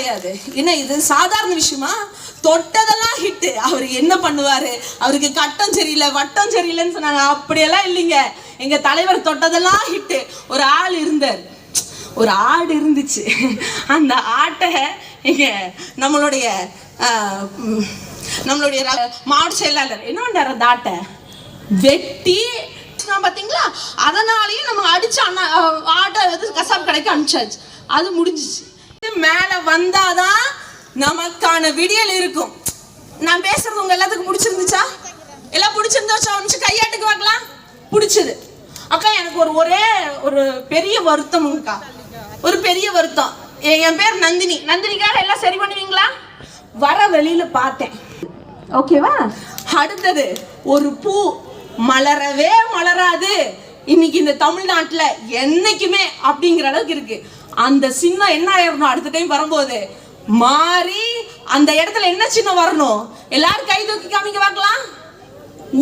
கிடையாது. என்ன இது? சாதாரண விஷயமா? தொட்டதெல்லாம் ஹிட்டு அவர் என்ன பண்ணுவாரு? அவருக்கு கட்டம் சரியில்லை வட்டம் சரியில்லைன்னு சொன்னாங்க. அப்படியெல்லாம் இல்லைங்க. எங்க தலைவர் தொட்டதெல்லாம் ஹிட்டு ஒரு ஆள் இருந்தார். ஒரு ஆடு இருந்துச்சு. அந்த ஆட்டை இங்க நம்மளுடைய ஆஹ், நம்மளுடைய மாவட்ட செயலாளர். என்ன பண்ணார் அந்த ஆட்டை? வெட்டி பாத்தீங்களா அதனாலயும் நம்ம அடிச்ச அண்ணா ஆட்டை வந்து கசாப் கடைக்கு அனுப்பிச்சாச்சு. அது முடிஞ்சிச்சு. மேல வந்தாதான் நமக்கான விடியல் இருக்கும். நான் பேசுறது உங்க எல்லாத்துக்கும் பிடிச்சிருந்துச்சா? எல்லாம் பிடிச்சிருந்தோச்சா வந்து கையாட்டுக்கு பார்க்கலாம் பிடிச்சது. அக்கா எனக்கு ஒரு ஒரே ஒரு பெரிய வருத்தம்க்கா ஒரு பெரிய வருத்தம். என் பேர் நந்தினி. நந்தினிக்காக எல்லாம் சரி பண்ணுவீங்களா? வர வெளியில பார்த்தேன். ஓகேவா? அடுத்தது ஒரு பூ மலரவே மலராது. இன்னைக்கு இந்த தமிழ்நாட்டுல என்னைக்குமே அப்படிங்கிற அளவுக்கு இருக்கு. அந்த சின்னம் என்ன ஆயிடணும் அடுத்த டைம் வரும்போது மாறி அந்த இடத்துல என்ன சின்னம் வரணும்? எல்லாரும் கை தூக்கி காமிக்க பார்க்கலாம்.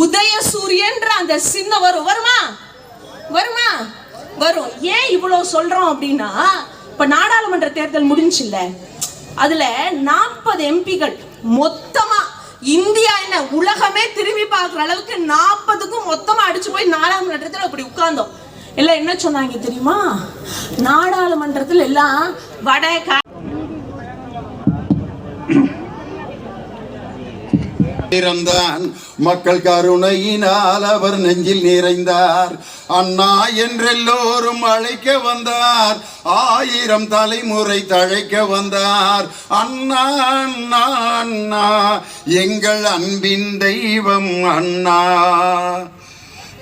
உதய சூரியன்ற அந்த சின்னம் வரும். வருமா? வருமா? வரும். ஏன் இவ்வளவு சொல்றோம் அப்படின்னா இப்ப நாடாளுமன்ற தேர்தல் முடிஞ்சுல்ல. அதுல நாற்பது எம்பிகள் மொத்தமா இந்தியா என்ன உலகமே திரும்பி பார்க்குற அளவுக்கு நாற்பதுக்கும் மொத்தமா அடிச்சு போய் நாடாளுமன்றத்தில் அப்படி உட்கார்ந்தோம். எல்லாம் என்ன சொன்னாங்க தெரியுமா? நாடாளுமன்றத்தில் எல்லாம் வடை மக்கள் கருணையினால் அவர் நெஞ்சில் நிறைந்தார். அண்ணா என்றெல்லோரும் அழைக்க வந்தார். ஆயிரம் தலைமுறை தழைக்க வந்தார். அண்ணா அண்ணா அண்ணா. எங்கள் அன்பின் தெய்வம் அண்ணா.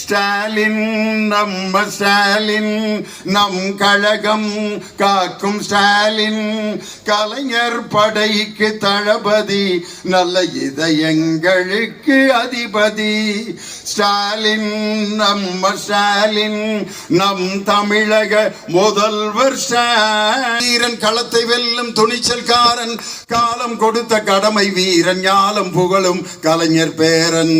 ஸ்டாலின் நம்ம ஸ்டாலின் நம் கழகம் காக்கும் ஸ்டாலின். கலைஞர் படைக்கு தளபதி நல்ல இதயங்களுக்கு அதிபதி. ஸ்டாலின் நம்ம ஸ்டாலின் நம் தமிழக முதல்வர் வீரன் களத்தை வெல்லும் துணிச்சல்காரன் காலம் கொடுத்த கடமை வீரன் ஞாலம் புகழும் கலைஞர் பேரன்.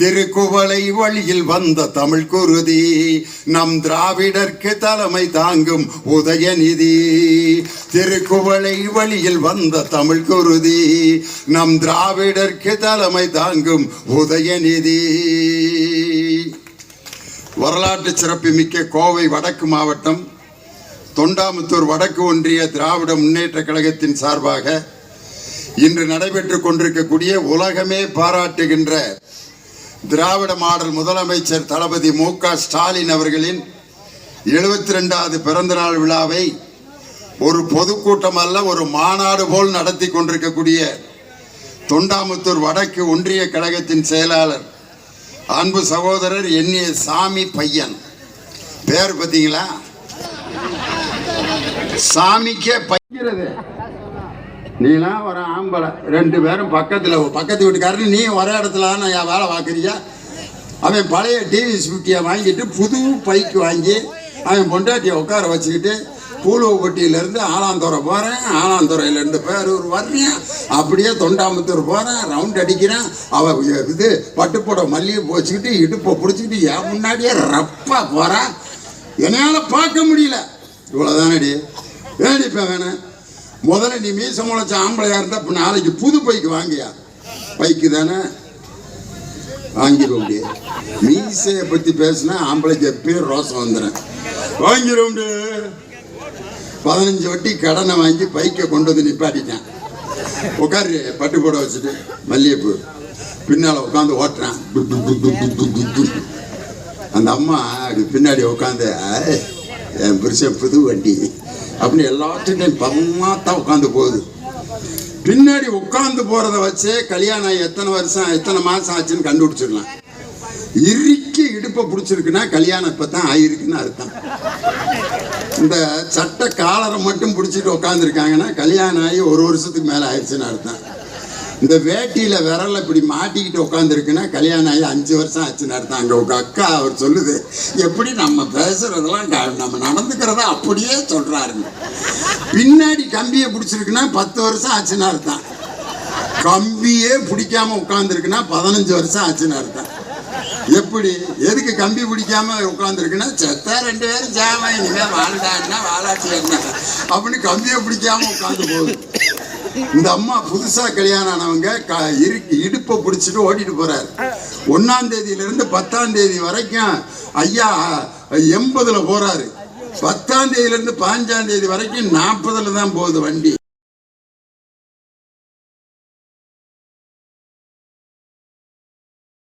திருக்குவளை வழியில் வந்த தமிழ் குருதி நம் திராவிடர்க்கு தலைமை தாங்கும் உதயநிதி. திருக்குவளை வழியில் வந்த தமிழ் குருதி நம் திராவிடர்க்கு தலைமை தாங்கும் உதயநிதி. வரலாற்று சிறப்புமிக்க கோவை வடக்கு மாவட்டம் தொண்டாமுத்தூர் வடக்கு ஒன்றிய திராவிட முன்னேற்ற கழகத்தின் சார்பாக இன்று நடைபெற்றுக் கொண்டிருக்கக்கூடிய உலகமே பாராட்டுகின்ற திராவிட மாடல் முதலமைச்சர் தளபதி மு க ஸ்டாலின் அவர்களின் எழுபத்தி ரெண்டாவது பிறந்தநாள் விழாவை ஒரு பொதுக்கூட்டம் அல்ல ஒரு மாநாடு போல் நடத்தி கொண்டிருக்கக்கூடிய தொண்டாமுத்தூர் வடக்கு ஒன்றிய கழகத்தின் செயலாளர் அன்பு சகோதரர் எண்ணிய சாமி பையன். பேர் பார்த்தீங்களா? சாமிக்கே பைக்கிறது நீலாம் ஒரு ஆம்பளை. ரெண்டு பேரும் பக்கத்தில் பக்கத்து வீட்டுக்காரரு நீ ஒரே இடத்துல நான் என் வேலை பார்க்குறியா? அவன் பழைய டிவி ஸ்கூட்டியை வாங்கிட்டு புது பைக் வாங்கி அவன் பொண்டாட்டியை உட்கார வச்சுக்கிட்டு பூலுவப்பட்டியிலேருந்து ஆலாந்துறை போகிறேன் ஆலாந்துறையிலேருந்து பேரூர் வர்றேன் அப்படியே தொண்டாமுத்தூர் போகிறேன் ரவுண்ட் அடிக்கிறேன். அவள் இது பட்டுப்போட மல்லிகை போச்சுக்கிட்டு இடுப்பை பிடிச்சிக்கிட்டு என் முன்னாடியே ரப்பாக போகிறான் என்னால் பார்க்க முடியல. இவ்வளோதானடி ஏடி இப்போ வேணேன் முதல்ல நீ மீச முளைச்ச ஆம்பளையா இருந்தா இப்போ நாளைக்கு புது பைக்கு வாங்கியா? பைக்கு தானே? வாங்கிடும் மீசையை பற்றி பேசினா ஆம்பளைக்கு எப்பயும் ரோசம் வந்துடும் வாங்கிடும் பதினஞ்சு வட்டி கடனை வாங்கி பைக்கை கொண்டு வந்து நிப்பாட்டிட்டேன். உட்காரு பட்டு போட வச்சுட்டு. மல்லிகைப்பூ. பின்னால் உட்காந்து ஓட்டுறான். அந்த அம்மா அப்படி பின்னாடி உட்காந்து என் புருஷன் புது வண்டி. அப்படின்னு எல்லாத்துட்டையும் பம்மாத்தான் உட்காந்து போகுது. பின்னாடி உட்காந்து போகிறத வச்சே கல்யாணம் ஆகி எத்தனை வருஷம் எத்தனை மாதம் ஆச்சுன்னு கண்டுபிடிச்சிடலாம். இறுக்கி இடுப்பை பிடிச்சிருக்குன்னா கல்யாணம் இப்போ தான் ஆயிருக்குன்னு அர்த்தம். இந்த சட்ட காலரை மட்டும் பிடிச்சிட்டு உட்காந்துருக்காங்கன்னா கல்யாணம் ஆகி ஒரு வருஷத்துக்கு மேலே ஆயிடுச்சுன்னு அர்த்தம். இந்த வேட்டியில விரல இப்படி மாட்டிக்கிட்டு உட்காந்துருக்குன்னா கல்யாணம் ஆகி அஞ்சு வருஷம் ஆச்சு நடத்தாங்க அங்க உங்க அக்கா அவர் சொல்லுது. எப்படி நம்ம பேசுறதெல்லாம் நம்ம நடந்துக்கிறத அப்படியே சொல்றாருங்க. பின்னாடி கம்பியை பிடிச்சிருக்குன்னா பத்து வருஷம் ஆச்சுன்னு அர்த்தம் கம்பியே பிடிக்காம உட்காந்துருக்குன்னா பதினஞ்சு வருஷம் ஆச்சுன்னு அர்த்தம் எப்படி? எதுக்கு கம்பி பிடிக்காம உட்காந்துருக்குன்னா செத்தா ரெண்டு பேரும் ஜாம இனிமே வாழ்ந்தான்னா வாழாட்டி என்ன? அப்படின்னு கம்பியை பிடிக்காம உட்காந்து போகுது. இந்த அம்மா புதுசா கல்யாணம் ஆனவங்க க- இருக்கு இடுப்பை பிடிச்சிட்டு ஓடிட்டு போறாரு. ஒன்னாம் தேதியில இருந்து பத்தாம் தேதி வரைக்கும் ஐயா எண்பதுல போறாரு. பத்தாம் தேதியில இருந்து பாஞ்சாம் தேதி வரைக்கும் நாற்பதுல தான் போகுது வண்டி.